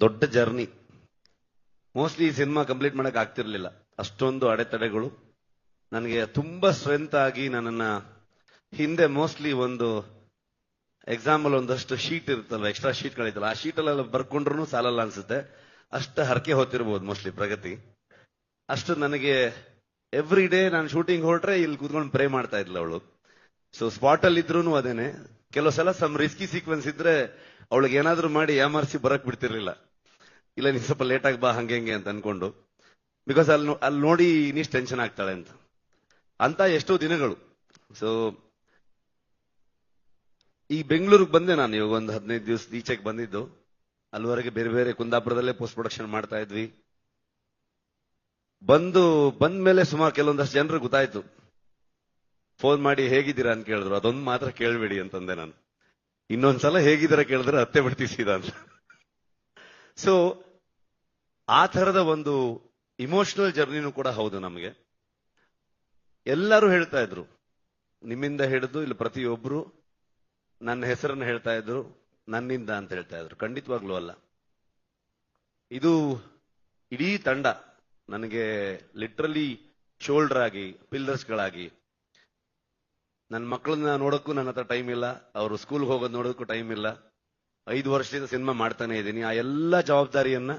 ದೊಡ್ಡ journey. Mostly ಈ cinema complete ಮಾಡಕ್ ಆಗ್ತಿರ್ಲಿಲ್ಲ. ಅಷ್ಟೊಂದು ಅಡೆತಡೆಗಳು. ನನಗೆ ತುಂಬಾ ಸ್ಟ್ರೆಂತ್ ಆಗಿ ನನ್ನನ್ನ ಹಿಂದೆ ಮೋಸ್ಟ್ಲಿ ಒಂದು ಎಕ್ಸಾಂಪಲ್ ಒಂದಷ್ಟು ಶೀಟ್ ಇರುತ್ತಲ್ಲ ಎಕ್ಸ್ಟ್ರಾ ಶೀಟ್ ಗಳಿತ್ತಲ್ಲ, ಆ ಶೀಟ್ ಅಲ್ಲೆಲ್ಲ ಬರ್ಕೊಂಡ್ರು ಸಾಲಲ್ಲ ಅನ್ಸುತ್ತೆ. ಅಷ್ಟು ಹರಕೆ ಹೊತ್ತಿರ್ಬೋದು ಮೋಸ್ಟ್ಲಿ ಪ್ರಗತಿ. ಅಷ್ಟು ನನಗೆ ಎವ್ರಿ ಡೇ ನಾನು ಶೂಟಿಂಗ್ ಹೊರಟ್ರೆ ಇಲ್ಲಿ ಕೂತ್ಕೊಂಡು ಪ್ರೇ ಮಾಡ್ತಾ ಇದ್ಲ ಅವಳು. ಸೊ ಸ್ಪಾಟ್ ಅಲ್ಲಿ ಇದ್ರು ಅದೇನೆ. ಕೆಲವು ಸಲ ಸಮ್ ರಿಸ್ಕಿ ಸೀಕ್ವೆನ್ಸ್ ಇದ್ರೆ ಅವಳಿಗೆ ಏನಾದ್ರೂ ಮಾಡಿ ಎಮರ್ಸಿ ಬರಕ್ ಬಿಡ್ತಿರ್ಲಿಲ್ಲ. ಇಲ್ಲ, ನೀನ್ ಸ್ವಲ್ಪ ಲೇಟ್ ಆಗಿ ಬಾ, ಹಂಗೆ ಅಂತ ಅನ್ಕೊಂಡು. ಬಿಕಾಸ್ ಅಲ್ಲಿ ಅಲ್ಲಿ ನೋಡಿ ನೀಷ್ಟು ಟೆನ್ಷನ್ ಆಗ್ತಾಳೆ ಅಂತ. ಅಂತ ಎಷ್ಟೋ ದಿನಗಳು. ಸೊ ಈ ಬೆಂಗಳೂರಿಗೆ ಬಂದೆ ನಾನು, ಇವಾಗ ಒಂದು ಹದಿನೈದು ದಿವಸ ಈಚೆಗೆ ಬಂದಿದ್ದು. ಅಲ್ಲಿವರೆಗೆ ಬೇರೆ ಬೇರೆ ಕುಂದಾಪುರದಲ್ಲೇ ಪೋಸ್ಟ್ ಪ್ರೊಡಕ್ಷನ್ ಮಾಡ್ತಾ ಇದ್ವಿ. ಬಂದು ಬಂದ ಮೇಲೆ ಸುಮಾರು ಕೆಲವೊಂದಷ್ಟು ಜನರು ಗೊತ್ತಾಯ್ತು. ಫೋನ್ ಮಾಡಿ ಹೇಗಿದ್ದೀರಾ ಅಂತ ಕೇಳಿದ್ರು. ಅದೊಂದು ಮಾತ್ರ ಕೇಳಬೇಡಿ ಅಂತಂದೆ ನಾನು. ಇನ್ನೊಂದ್ಸಲ ಹೇಗಿದ್ದೀರಾ ಕೇಳಿದ್ರೆ ಅತ್ತೆ ಬಿಡ್ತೀವಿ ಸೀದಾ ಅಂತ. ಸೊ ಆ ಥರದ ಒಂದು ಇಮೋಷನಲ್ ಜರ್ನಿನೂ ಕೂಡ ಹೌದು ನಮಗೆ. ಎಲ್ಲರೂ ಹೇಳ್ತಾ ಇದ್ರು. ನಿಮ್ಮಿಂದ ಹಿಡಿದು ಇಲ್ಲಿ ಪ್ರತಿಯೊಬ್ರು ನನ್ನ ಹೆಸರನ್ನು ಹೇಳ್ತಾ ಇದ್ರು, ನನ್ನಿಂದ ಅಂತ ಹೇಳ್ತಾ ಇದ್ರು. ಖಂಡಿತವಾಗ್ಲೂ ಅಲ್ಲ. ಇದು ಇಡೀ ತಂಡ ನನಗೆ ಲಿಟ್ರಲಿ ಶೋಲ್ಡರ್ ಆಗಿ ಪಿಲ್ಲರ್ಸ್ ಗಳಾಗಿ ನನ್ನ ಮಕ್ಕಳನ್ನ ನೋಡೋಕ್ಕೂ ನನ್ನ ಹತ್ರ ಟೈಮ್ ಇಲ್ಲ, ಅವರು ಸ್ಕೂಲ್ಗೆ ಹೋಗೋದು ನೋಡೋಕ್ಕೂ ಟೈಮ್ ಇಲ್ಲ. ಐದು ವರ್ಷದಿಂದ ಸಿನಿಮಾ ಮಾಡ್ತಾನೆ ಇದ್ದೀನಿ. ಆ ಎಲ್ಲ ಜವಾಬ್ದಾರಿಯನ್ನ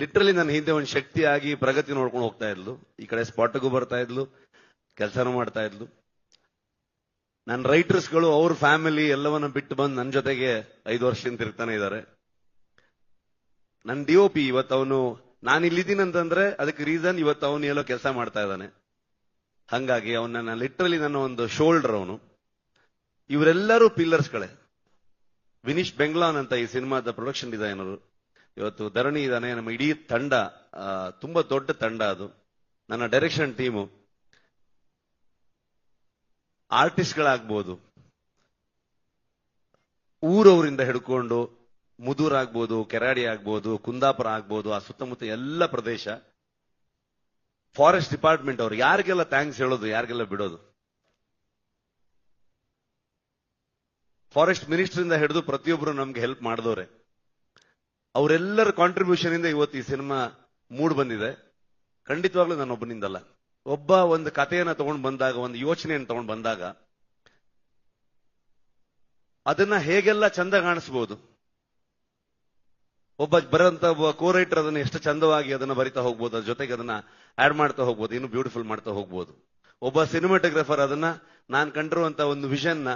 ಲಿಟ್ರಲಿ ನನ್ನ ಹಿಂದೆ ಒಂದು ಶಕ್ತಿಯಾಗಿ ಪ್ರಗತಿ ನೋಡ್ಕೊಂಡು ಹೋಗ್ತಾ ಇದ್ಲು. ಈ ಕಡೆ ಸ್ಪಾಟ್ಗೂ ಬರ್ತಾ ಇದ್ಲು, ಕೆಲಸನೂ ಮಾಡ್ತಾ ಇದ್ಲು. ನನ್ನ ರೈಟರ್ಸ್ಗಳು, ಅವ್ರ ಫ್ಯಾಮಿಲಿ ಎಲ್ಲವನ್ನ ಬಿಟ್ಟು ಬಂದು ನನ್ನ ಜೊತೆಗೆ ಐದು ವರ್ಷದಿಂದ ಇರ್ತಾನೆ ಇದ್ದಾರೆ ನನ್ನ ಡಿ ಒ ಪಿ ಇವತ್ತು ಅವನು, ನಾನು ಇಲ್ಲಿದ್ದೀನಿ ಅಂತಂದ್ರೆ ಅದಕ್ಕೆ ರೀಸನ್ ಇವತ್ತು ಅವನು ಎಲ್ಲೋ ಕೆಲಸ ಮಾಡ್ತಾ ಇದ್ದಾನೆ. ಹಂಗಾಗಿ ಅವನ ಲಿಟ್ರಲಿ ನನ್ನ ಒಂದು ಶೋಲ್ಡರ್ ಅವನು. ಇವರೆಲ್ಲರೂ ಪಿಲ್ಲರ್ಸ್ಗಳೇ ವಿನಿಶ್ ಬೆಂಗ್ಲಾನ್ ಅಂತ ಈ ಸಿನಿಮಾದ ಪ್ರೊಡಕ್ಷನ್ ಡಿಸೈನರು ಇವತ್ತು ಧರಣಿ ಇದ್ದಾನೆ ನಮ್ಮ ಇಡೀ ತಂಡ ತುಂಬಾ ದೊಡ್ಡ ತಂಡ ಅದು. ನನ್ನ ಡೈರೆಕ್ಷನ್ ಟೀಮು ಆರ್ಟಿಸ್ಟ್ಗಳಾಗ್ಬೋದು ಊರವರಿಂದ ಹಿಡ್ಕೊಂಡು ಮುದೂರ್ ಆಗ್ಬೋದು ಕೆರಾಡಿ ಆಗ್ಬೋದು, ಕುಂದಾಪುರ ಆಗ್ಬೋದು, ಆ ಸುತ್ತಮುತ್ತ ಎಲ್ಲ ಪ್ರದೇಶ. ಫಾರೆಸ್ಟ್ ಡಿಪಾರ್ಟ್ಮೆಂಟ್ ಅವ್ರು. ಯಾರಿಗೆಲ್ಲ ಥ್ಯಾಂಕ್ಸ್ ಹೇಳೋದು, ಯಾರಿಗೆಲ್ಲ ಬಿಡೋದು? ಫಾರೆಸ್ಟ್ ಮಿನಿಸ್ಟ್ರಿಂದ ಹಿಡಿದು ಪ್ರತಿಯೊಬ್ಬರು ನಮ್ಗೆ ಹೆಲ್ಪ್ ಮಾಡಿದವ್ರೆ. ಅವರೆಲ್ಲರ ಕಾಂಟ್ರಿಬ್ಯೂಷನ್ ಇಂದ ಇವತ್ತು ಈ ಸಿನಿಮಾ ಮೂಡ್ ಬಂದಿದೆ. ಖಂಡಿತವಾಗ್ಲೂ ನಾನು ಒಬ್ಬನಿಂದಲ್ಲ. ಒಬ್ಬ ಒಂದು ಕಥೆಯನ್ನ ತಗೊಂಡು ಬಂದಾಗ, ಒಂದು ಯೋಚನೆಯನ್ನು ತಗೊಂಡು ಬಂದಾಗ, ಅದನ್ನ ಹೇಗೆಲ್ಲ ಚಂದ ಕಾಣಿಸ್ಬೋದು? ಒಬ್ಬ ಬರೋಂತ, ಒಬ್ಬ ಕೋ ರೈಟರ್ ಅದನ್ನ ಎಷ್ಟು ಚಂದವಾಗಿ ಅದನ್ನ ಬರಿತಾ ಹೋಗ್ಬೋದು, ಅದ್ರ ಜೊತೆಗೆ ಅದನ್ನ ಆಡ್ ಮಾಡ್ತಾ ಹೋಗ್ಬೋದು, ಇನ್ನು ಬ್ಯೂಟಿಫುಲ್ ಮಾಡ್ತಾ ಹೋಗ್ಬೋದು. ಒಬ್ಬ ಸಿನಿಮಾಟೋಗ್ರಾಫರ್ ಅದನ್ನ ನಾನು ಕಂಡಿರುವಂತ ಒಂದು ವಿಷನ್ನ,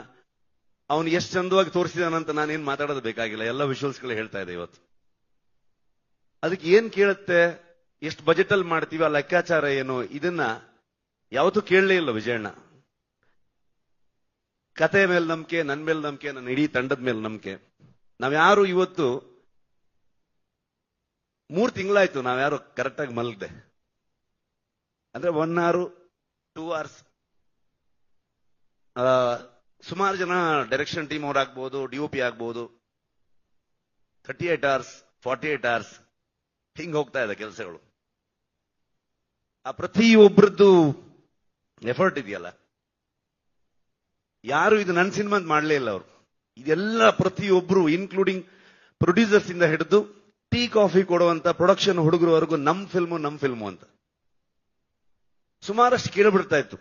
ಅವನು ಎಷ್ಟು ಚಂದವಾಗಿ ತೋರಿಸಿದಾನಂತ ನಾನೇನ್ ಮಾತಾಡೋದು ಬೇಕಾಗಿಲ್ಲ. ಎಲ್ಲ ವಿಷುವಲ್ಸ್ಗಳು ಹೇಳ್ತಾ ಇದೆ ಇವತ್ತು. ಅದಕ್ಕೆ ಏನ್ ಕೇಳುತ್ತೆ? ಎಷ್ಟು ಬಜೆಟ್ ಅಲ್ಲಿ ಮಾಡ್ತೀವಿ, ಆ ಲೆಕ್ಕಾಚಾರ ಏನು? ಇದನ್ನ ಯಾವತ್ತೂ ಕೇಳಲೇ ಇಲ್ಲ ವಿಜಯಣ್ಣ. ಕತೆ ಮೇಲೆ ನಂಬಿಕೆ ನನ್ನ ಮೇಲೆ ನಂಬಿಕೆ, ನನ್ನ ಇಡೀ ತಂಡದ ಮೇಲೆ ನಂಬಿಕೆ. ನಾವ್ಯಾರು ಇವತ್ತು ಮೂರ್ ತಿಂಗಳಾಯ್ತು ನಾವ್ಯಾರು ಕರೆಕ್ಟ್ ಆಗಿ ಮಲಗದೆ. ಅಂದ್ರೆ ಒನ್ ಅವರ್ ಟೂ ಅವರ್ಸ್ ಸುಮಾರು ಜನ ಡೈರೆಕ್ಷನ್ ಟೀಮ್ ಅವ್ರು ಆಗ್ಬೋದು ಡಿಒಪಿ ಆಗ್ಬೋದು thirty eight hours forty eight hours ಹಿಂಗ್ ಹೋಗ್ತಾ ಇದೆ ಕೆಲಸಗಳು. ಆ ಪ್ರತಿಯೊಬ್ಬರದ್ದು ಎಫರ್ಟ್ ಇದೆಯಲ್ಲ. ಯಾರು ಇದು ನನ್ನ ಸಿನಿಮಾ ಮಾಡಲೇ ಇಲ್ಲ ಅವರು. ಇದೆಲ್ಲ ಪ್ರತಿಯೊಬ್ಬರು ಇನ್ಕ್ಲೂಡಿಂಗ್ ಪ್ರೊಡ್ಯೂಸರ್ಸ್ ಇಂದ ಹಿಡಿದು ಟೀ, ಕಾಫಿ ಕೊಡುವಂತ ಪ್ರೊಡಕ್ಷನ್ ಹುಡುಗರವರೆಗೂ ನಮ್ ಫಿಲ್ಮು ನಮ್ ಫಿಲ್ಮು ಅಂತ. ಸುಮಾರಷ್ಟು ಕೇಳಿಬಿಡ್ತಾ ಇತ್ತು.